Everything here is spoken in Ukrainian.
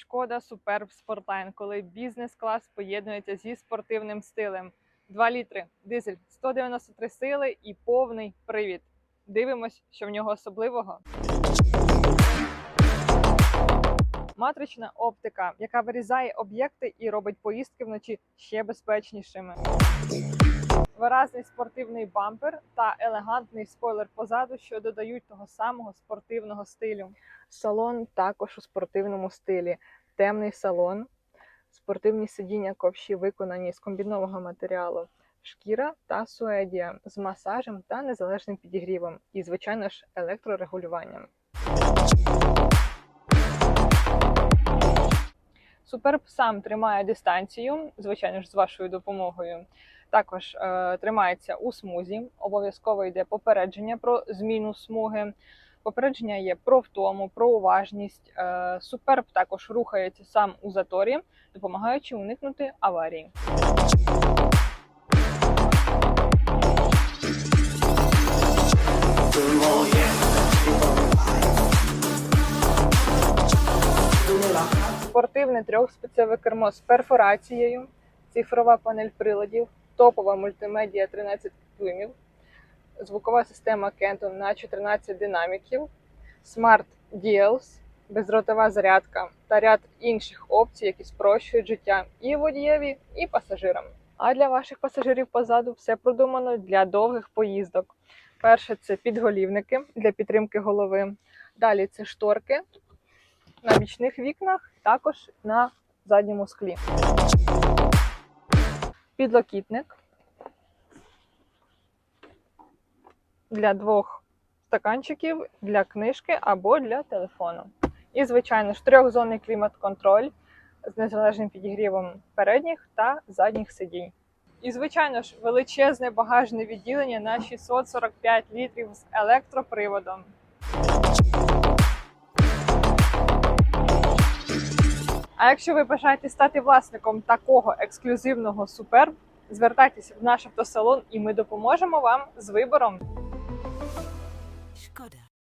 Шкода Суперб Спортлайн, коли бізнес-клас поєднується зі спортивним стилем. 2 літри, дизель, 193 сили і повний привід. Дивимось, що в нього особливого. Матрична оптика, яка вирізає об'єкти і робить поїздки вночі ще безпечнішими. Виразний спортивний бампер та елегантний спойлер позаду, що додають того самого спортивного стилю. Салон також у спортивному стилі. Темний салон, спортивні сидіння ковші виконані з комбінованого матеріалу, шкіра та суедія з масажем та незалежним підігрівом, і, звичайно ж, електрорегулюванням. Суперб сам тримає дистанцію, звичайно ж, з вашою допомогою. Також е, тримається у смузі. Обов'язково йде попередження про зміну смуги. Попередження є про втому, про уважність. Е, Суперб також рухається сам у заторі, допомагаючи уникнути аварії. Спортивне трьохспецеве кермо з перфорацією, цифрова панель приладів, топова мультимедіа 13 дюймів, звукова система Kenton на 14 динаміків, Smart DLS, бездротова зарядка та ряд інших опцій, які спрощують життя і водієві, і пасажирам. А для ваших пасажирів позаду все продумано для довгих поїздок. Перше це підголівники для підтримки голови. Далі це шторки на бічних вікнах, також на задньому склі. Підлокітник для двох стаканчиків, для книжки або для телефону. І, звичайно ж, трьохзонний клімат-контроль з незалежним підігрівом передніх та задніх сидінь. І, звичайно ж, величезне багажне відділення на 645 літрів з електроприводом. А якщо ви бажаєте стати власником такого ексклюзивного суперб, звертайтеся в наш автосалон і ми допоможемо вам з вибором. Шкода.